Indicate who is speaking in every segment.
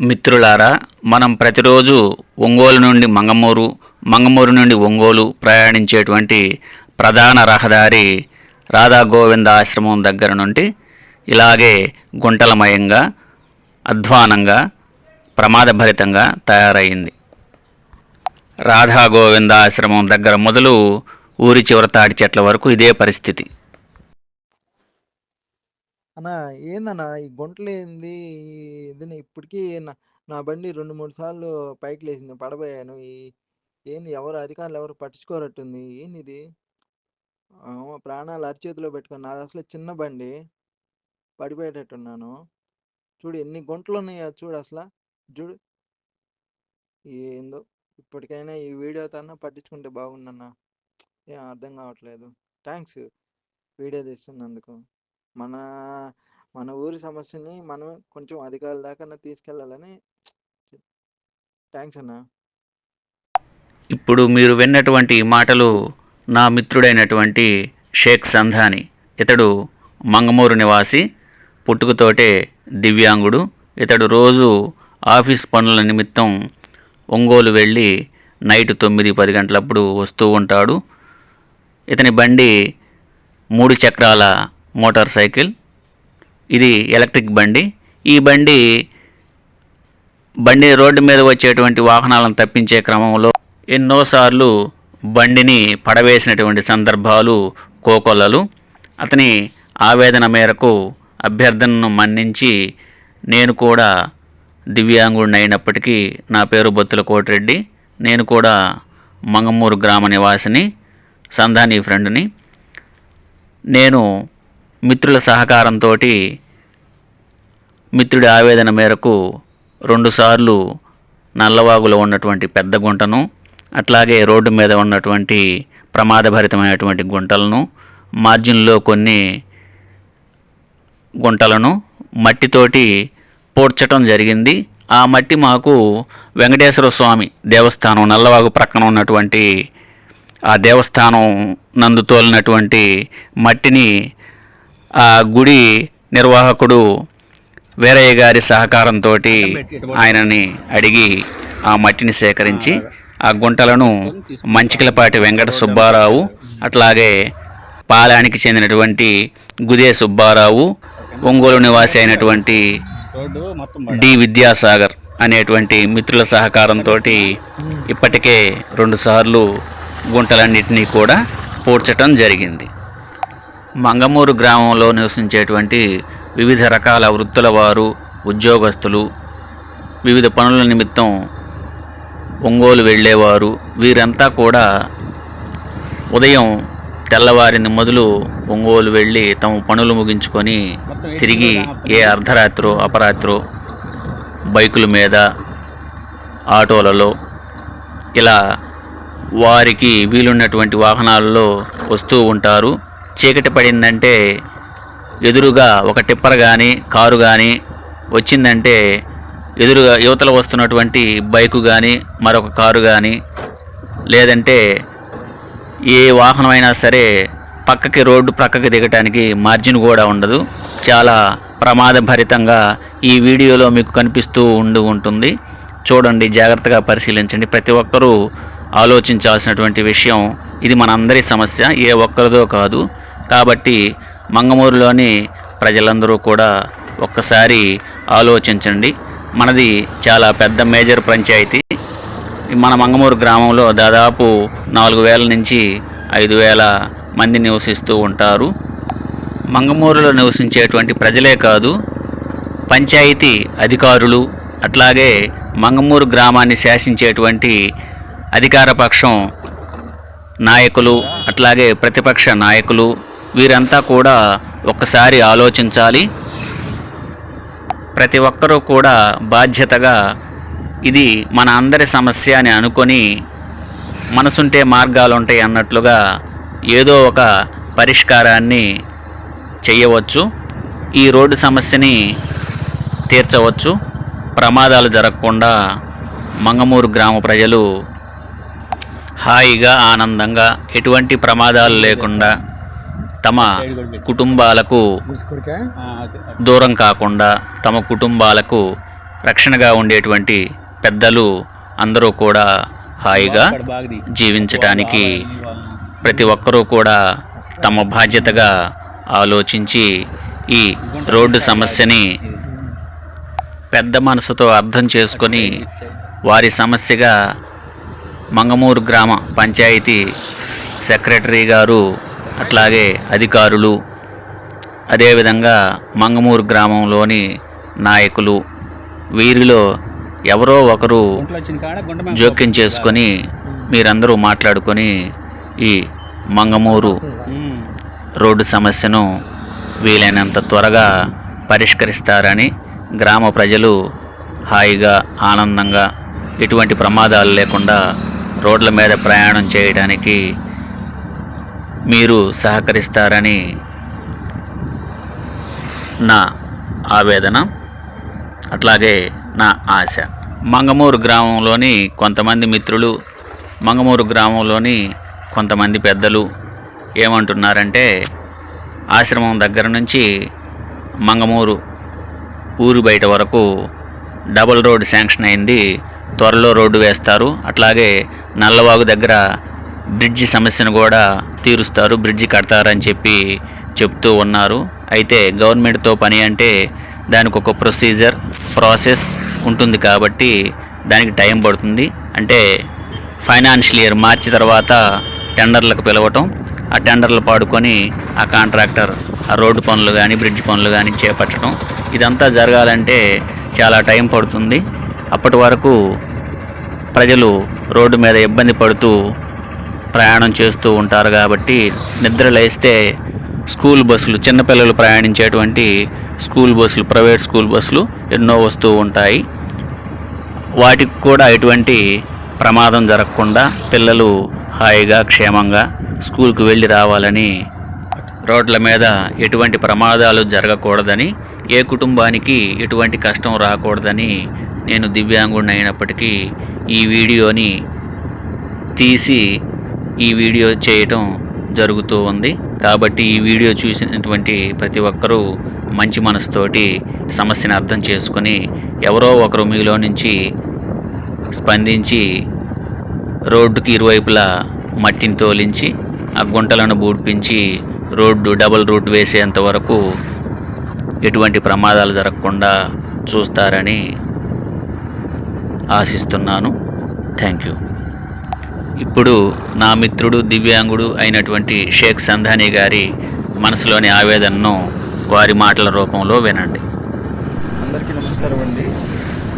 Speaker 1: మిత్రులారా మనం ప్రతిరోజు ఒంగోలు నుండి మంగమూరు మంగమూరు నుండి ఒంగోలు ప్రయాణించేటువంటి ప్రధాన రహదారి రాధా గోవింద ఆశ్రమం దగ్గర నుండి ఇలాగే గుంటలమయంగా అధ్వానంగా ప్రమాదభరితంగా తయారైంది. రాధా గోవింద ఆశ్రమం దగ్గర మొదలు ఊరి చివర తాటి చెట్ల వరకు ఇదే పరిస్థితి.
Speaker 2: అన్నా ఏందన్నా ఈ గుంటలేంది ఇది ఇప్పటికీ నా నా బండి రెండు మూడు సార్లు పైకి లేచింది పడబోయాను. ఈ ఏంది ఎవరు అధికారులు ఎవరు పట్టించుకోరట్టుంది ఏంది ఇది ప్రాణాలు అరిచేతిలో పెట్టుకుని నాది అసలు చిన్న బండి. పడిపోయేటట్టున్నాను. చూడు ఎన్ని గుంటలు ఉన్నాయో చూడు అసలు. చూడు. ఏందో ఇప్పటికైనా ఈ వీడియో తన పట్టించుకుంటే బాగుండన్నా ఏం అర్థం కావట్లేదు. థ్యాంక్స్ వీడియో తీస్తున్నందుకు. మన మన ఊరి సమస్యని మనం కొంచెం అధికారుల దాకా తీసుకెళ్ళాలని థ్యాంక్స్ అన్న.
Speaker 1: ఇప్పుడు మీరు విన్నటువంటి మాటలు నా మిత్రుడైనటువంటి షేక్ సంధాని ఇతడు మంగమూరు నివాసి పుట్టుకతోటే దివ్యాంగుడు. ఇతడు రోజు ఆఫీస్ పనుల నిమిత్తం ఒంగోలు వెళ్ళి నైట్ తొమ్మిది పది గంటలప్పుడు వస్తూ ఉంటాడు. ఇతని బండి మూడు చక్రాల మోటార్ సైకిల్. ఇది ఎలక్ట్రిక్ బండి. ఈ బండి బండి రోడ్డు మీద వచ్చేటువంటి వాహనాలను తప్పించే క్రమంలో ఎన్నోసార్లు బండిని పడవేసినటువంటి సందర్భాలు కోకొల్లలు అతని ఆవేదన మేరకు అభ్యర్థనను మన్నించి నేను కూడా దివ్యాంగుడిని అయినప్పటికీ నా పేరు బొత్తుల కోటిరెడ్డి. నేను కూడా మంగమూరు గ్రామ నివాసిని సంధాని ఫ్రెండ్ని. నేను మిత్రుల సహకారంతో మిత్రుడి ఆవేదన మేరకు రెండుసార్లు నల్లవాగులో ఉన్నటువంటి పెద్ద గుంటను అట్లాగే రోడ్డు మీద ఉన్నటువంటి ప్రమాదభరితమైనటువంటి గుంటలను మార్జిన్లో కొన్ని గుంటలను మట్టితోటి పూడ్చటం జరిగింది. ఆ మట్టి మాకు వెంకటేశ్వర స్వామి దేవస్థానం నల్లవాగు ప్రక్కన ఉన్నటువంటి ఆ దేవస్థానం నందు తోలినటువంటి మట్టిని ఆ గుడి నిర్వాహకుడు వీరయ్య గారి సహకారంతో ఆయనని అడిగి ఆ మట్టిని సేకరించి ఆ గుంటలను మంచికలపాటి వెంకట సుబ్బారావు అట్లాగే పాలానికి చెందినటువంటి గుదే సుబ్బారావు ఒంగోలు నివాసి అయినటువంటి డి విద్యాసాగర్ అనేటువంటి మిత్రుల సహకారంతో ఇప్పటికే రెండుసార్లు గుంటలన్నింటినీ కూడా పూడ్చటం జరిగింది. మంగమూరు గ్రామంలో నివసించేటువంటి వివిధ రకాల వృత్తుల వారు ఉద్యోగస్తులు వివిధ పనుల నిమిత్తం ఒంగోలు వెళ్ళేవారు. వీరంతా కూడా ఉదయం తెల్లవారిని మొదలు ఒంగోలు వెళ్ళి తమ పనులు ముగించుకొని తిరిగి ఏ అర్ధరాత్రో అపరాత్రో బైకుల మీద ఆటోలలో ఇలా వారికి వీలున్నటువంటి వాహనాలలో వస్తూ ఉంటారు. చీకటి పడిందంటే ఎదురుగా ఒక టిప్పర్ కానీ కారు కానీ వచ్చిందంటే ఎదురుగా యువతలు వస్తున్నటువంటి బైకు కానీ మరొక కారు కానీ లేదంటే ఏ వాహనమైనా సరే పక్కకి రోడ్డు ప్రక్కకి దిగటానికి మార్జిన్ కూడా ఉండదు. చాలా ప్రమాదభరితంగా ఈ వీడియోలో మీకు కనిపిస్తూ ఉండి ఉంటుంది. చూడండి జాగ్రత్తగా పరిశీలించండి. ప్రతి ఒక్కరూ ఆలోచించాల్సినటువంటి విషయం ఇది మనందరి సమస్య. ఏ ఒక్కరిదో కాదు. కాబట్టి మంగమూరులోని ప్రజలందరూ కూడా ఒక్కసారి ఆలోచించండి. మనది చాలా పెద్ద మేజర్ పంచాయతీ. మన మంగమూరు గ్రామంలో దాదాపు నాలుగు వేల నుంచి ఐదు వేల మంది నివసిస్తూ ఉంటారు. మంగమూరులో నివసించేటువంటి ప్రజలే కాదు పంచాయతీ అధికారులు అట్లాగే మంగమూరు గ్రామాన్ని శాసించేటువంటి అధికార పక్షం నాయకులు అట్లాగే ప్రతిపక్ష నాయకులు వీరంతా కూడా ఒక్కసారి ఆలోచించాలి. ప్రతి ఒక్కరూ కూడా బాధ్యతగా ఇది మన అందరి సమస్య అని అనుకొని మనసుంటే మార్గాలు ఉంటాయి అన్నట్లుగా ఏదో ఒక పరిష్కారాన్ని చేయవచ్చు ఈ రోడ్డు సమస్యని తీర్చవచ్చు. ప్రమాదాలు జరగకుండా మంగమూరు గ్రామ ప్రజలు హాయిగా ఆనందంగా ఎటువంటి ప్రమాదాలు లేకుండా తమ కుటుంబాలకు దూరం కాకుండా తమ కుటుంబాలకు రక్షణగా ఉండేటువంటి పెద్దలు అందరూ కూడా హాయిగా జీవించటానికి ప్రతి ఒక్కరూ కూడా తమ బాధ్యతగా ఆలోచించి ఈ రోడ్డు సమస్యని పెద్ద మనసుతో అర్థం చేసుకొని వారి సమస్యగా మంగమూరు గ్రామ పంచాయతీ సెక్రటరీ గారు అట్లాగే అధికారులు అదేవిధంగా మంగమూరు గ్రామంలోని నాయకులు వీరిలో ఎవరో ఒకరు జోక్యం చేసుకొని మీరందరూ మాట్లాడుకొని ఈ మంగమూరు రోడ్డు సమస్యను వీలైనంత త్వరగా పరిష్కరిస్తారని గ్రామ ప్రజలు హాయిగా ఆనందంగా ఎటువంటి ప్రమాదాలు లేకుండా రోడ్ల మీద ప్రయాణం చేయడానికి మీరు సహకరిస్తారని నా ఆవేదన అట్లాగే నా ఆశ. మంగమూరు గ్రామంలోని కొంతమంది మిత్రులు మంగమూరు గ్రామంలోని కొంతమంది పెద్దలు ఏమంటున్నారంటే ఆశ్రమం దగ్గర నుంచి మంగమూరు ఊరు బయట వరకు డబుల్ రోడ్ శాంక్షన్ అయింది. త్వరలో రోడ్డు వేస్తారు. అట్లాగే నల్లవాగు దగ్గర బ్రిడ్జి సమస్యను కూడా తీరుస్తారు బ్రిడ్జి కడతారని చెప్పి చెప్తూ ఉన్నారు. అయితే గవర్నమెంట్తో పని అంటే దానికి ఒక ప్రొసీజర్ ప్రాసెస్ ఉంటుంది కాబట్టి దానికి టైం పడుతుంది. అంటే ఫైనాన్షియల్ ఇయర్ మార్చి తర్వాత టెండర్లకు పిలవటం ఆ టెండర్లు పాడుకొని ఆ కాంట్రాక్టర్ ఆ రోడ్డు పనులు కానీ బ్రిడ్జ్ పనులు కానీ చేపట్టడం. ఇదంతా జరగాలంటే చాలా టైం పడుతుంది. అప్పటి వరకు ప్రజలు రోడ్డు మీద ఇబ్బంది పడుతూ ప్రయాణం చేస్తూ ఉంటారు కాబట్టి నిద్ర లేస్తే స్కూల్ బస్సులు చిన్నపిల్లలు ప్రయాణించేటువంటి స్కూల్ బస్సులు ప్రైవేట్ స్కూల్ బస్సులు ఎన్నో వస్తూ ఉంటాయి. వాటికి కూడా ఎటువంటి ప్రమాదం జరగకుండా పిల్లలు హాయిగా క్షేమంగా స్కూల్కి వెళ్ళి రావాలని రోడ్ల మీద ఎటువంటి ప్రమాదాలు జరగకూడదని ఏ కుటుంబానికి ఎటువంటి కష్టం రాకూడదని నేను దివ్యాంగుడిని అయినప్పటికీ ఈ వీడియోని తీసి ఈ వీడియో చేయటం జరుగుతూ ఉంది. కాబట్టి ఈ వీడియో చూసినటువంటి ప్రతి ఒక్కరూ మంచి మనసుతోటి సమస్యను అర్థం చేసుకొని ఎవరో ఒకరు మీలో నుంచి స్పందించి రోడ్డుకి ఇరువైపులా మట్టిని తోలించి ఆ గుంటలను బూడ్పించి రోడ్డు డబుల్ రూట్ వేసేంత వరకు ఎటువంటి ప్రమాదాలు జరగకుండా చూస్తారని ఆశిస్తున్నాను. Thank you. ఇప్పుడు నా మిత్రుడు దివ్యాంగుడు అయినటువంటి షేక్ సంధాని గారి మనసులోని ఆవేదనను వారి మాటల రూపంలో వినండి.
Speaker 2: అందరికీ నమస్కారం అండి.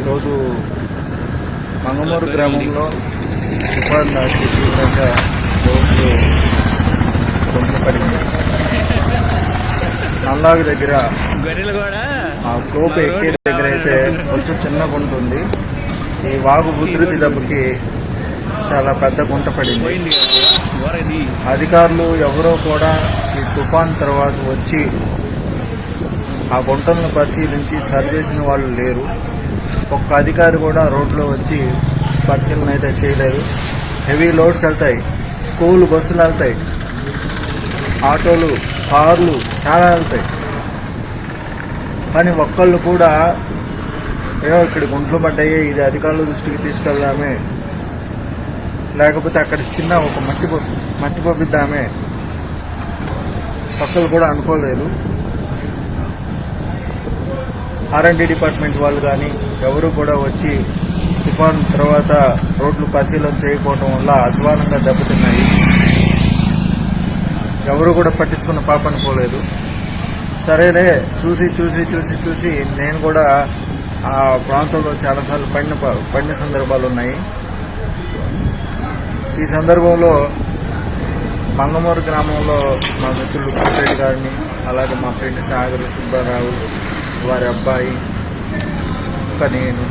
Speaker 2: ఈరోజు మంగమూరు గ్రామంలో తుఫాన్ నల్లాగు దగ్గర ఆ స్లోప్ ఎక్కే దగ్గర అయితే కొంచెం చిన్నగా ఉంటుంది. ఈ వాగు ఉధృతి దెబ్బకి చాలా పెద్ద గుంట పడింది. అధికారులు ఎవరో కూడా ఈ తుఫాన్ తర్వాత వచ్చి ఆ గుంటలను పరిశీలించి సరిచేసిన వాళ్ళు లేరు. ఒక్క అధికారి కూడా రోడ్లో వచ్చి పరిశీలన అయితే చేయలేదు. హెవీ లోడ్స్ వెళ్తాయి స్కూల్ బస్సులు వెళ్తాయి ఆటోలు కార్లు చాలా వెళ్తాయి. కానీ ఒక్కళ్ళు కూడా ఏదో ఇక్కడ గుంటలు పడ్డాయి ఇది అధికారుల దృష్టికి తీసుకెళ్దామే లేకపోతే అక్కడ చిన్న ఒక మట్టి మట్టి పంపిద్దామే పక్కలు కూడా అనుకోలేదు. ఆర్ఎండి డిపార్ట్మెంట్ వాళ్ళు కానీ ఎవరు కూడా వచ్చి తుఫాన్ తర్వాత రోడ్లు పరిశీలన చేయకపోవడం వల్ల అధ్వానంగా దెబ్బతిన్నాయి. ఎవరు కూడా పట్టించుకున్న పాప అనుకోలేదు. సరేలే చూసి చూసి చూసి చూసి నేను కూడా ఆ ప్రాంతంలో చాలాసార్లు పడిన ప- పడిన సందర్భాలు ఉన్నాయి. ఈ సందర్భంలో మంగమూరు గ్రామంలో మా మిత్రులు కోటరెడ్డి గారిని అలాగే మా ఫ్రెండ్ సాగర్ సుబ్బారావు వారి అబ్బాయి ఇంకా నేను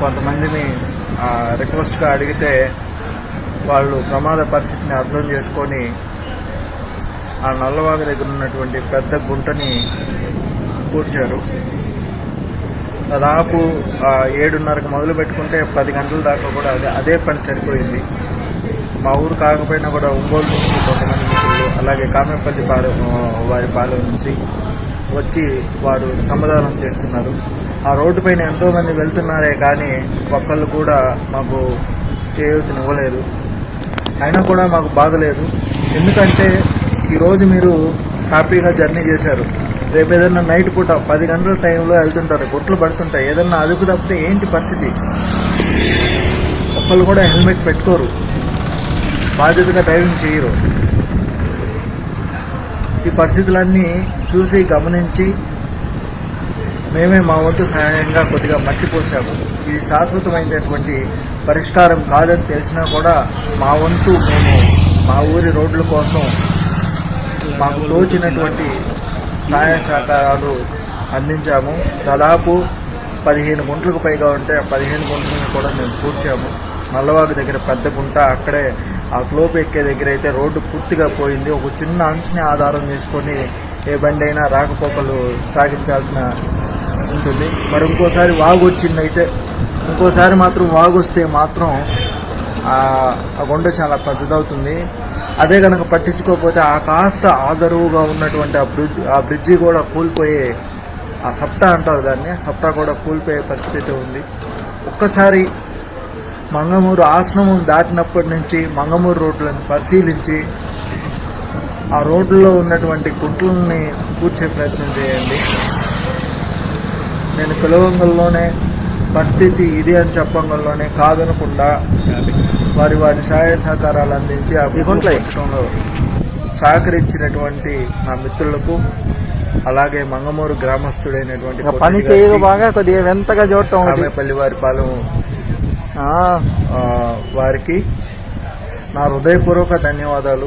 Speaker 2: కొంతమందిని రిక్వెస్ట్గా అడిగితే వాళ్ళు ప్రమాద పరిస్థితిని అర్థం చేసుకొని ఆ నల్లవాగ దగ్గర ఉన్నటువంటి పెద్ద గుంటని కూర్చారు. దాదాపు ఆ, ఏడున్నరకు మొదలు పెట్టుకుంటే పది గంటల దాకా కూడా అదే అదే పని సరిపోయింది. మా ఊరు కాకపోయినా కూడా ఒంగోలు నుంచి కొంతమంది మిత్రులు అలాగే కామెపల్లి పాలెం వారి పాలెం నుంచి వచ్చి వారు సమాధానం చేస్తున్నారు. ఆ రోడ్డు పైన ఎంతోమంది వెళ్తున్నారే కానీ ఒక్కళ్ళు కూడా మాకు చేయూతనివ్వలేదు అయినా కూడా మాకు బాధ లేదు. ఎందుకంటే ఈరోజు మీరు హ్యాపీగా జర్నీ చేశారు. రేపు ఏదైనా నైట్ పూట పది గంటల టైంలో వెళ్తుంటారు గుట్లు పడుతుంటాయి. ఏదన్నా అదుపు తప్పితే ఏంటి పరిస్థితి? ఒక్కళ్ళు కూడా హెల్మెట్ పెట్టుకోరు. బాధ్యతగా డ్రైవింగ్ చేయరు. ఈ పరిస్థితులన్నీ చూసి గమనించి మేమే మా వంతు సహాయంగా కొద్దిగా మర్చిపోసాము ఇది శాశ్వతమైనటువంటి పరిష్కారం కాదని తెలిసినా కూడా మా వంతు మేము మా ఊరి రోడ్ల కోసం మాకు తోచినటువంటి సహాయ సహకారాలు అందించాము. దాదాపు పదిహేను గుంటలకు పైగా ఉంటే పదిహేను గుంటలను కూడా మేము కూర్చాము. నల్లవాగు దగ్గర పెద్ద గుంట అక్కడే ఆ క్లోప్ ఎక్కే దగ్గర అయితే రోడ్డు పూర్తిగా పోయింది. ఒక చిన్న అంచుని ఆధారం చేసుకొని ఏ బండి అయినా రాకపోకలు సాగించాల్సిన ఉంటుంది. మరి ఇంకోసారి వాగు వచ్చిందైతే ఇంకోసారి మాత్రం వాగు వస్తే మాత్రం ఆ కొండ గుండ చాలా పెద్దదవుతుంది. అదే కనుక పట్టించుకోకపోతే ఆ కాస్త ఆదరువుగా ఉన్నటువంటి ఆ బ్రిడ్జ్ ఆ బ్రిడ్జి కూడా కూలిపోయే ఆ సప్టా అంటారు దాన్ని ఆ సప్టా కూడా కూలిపోయే పరిస్థితి ఉంది. ఒక్కసారి మంగమూరు ఆశ్రమం దాటినప్పటి నుంచి మంగమూరు రోడ్లను పరిశీలించి ఆ రోడ్లలో ఉన్నటువంటి గుంటలని పూడ్చే ప్రయత్నం చేయండి. నేను పిలవంగల్లోనే పరిస్థితి ఇది అని చెప్పంగల్లోనే కాదనకుండా వారి వారి సహాయ సహకారాలు అందించి ఆ గుంటలో. సహకరించినటువంటి నా మిత్రులకు అలాగే మంగమూరు గ్రామస్తుడైనటువంటి
Speaker 3: పని
Speaker 2: గారికి,
Speaker 3: బాగా కొద్దిగా వింతగా చూడటం ఒకటి.
Speaker 2: కామేపల్లి వారి పాలెం వారికి నా హృదయపూర్వక ధన్యవాదాలు.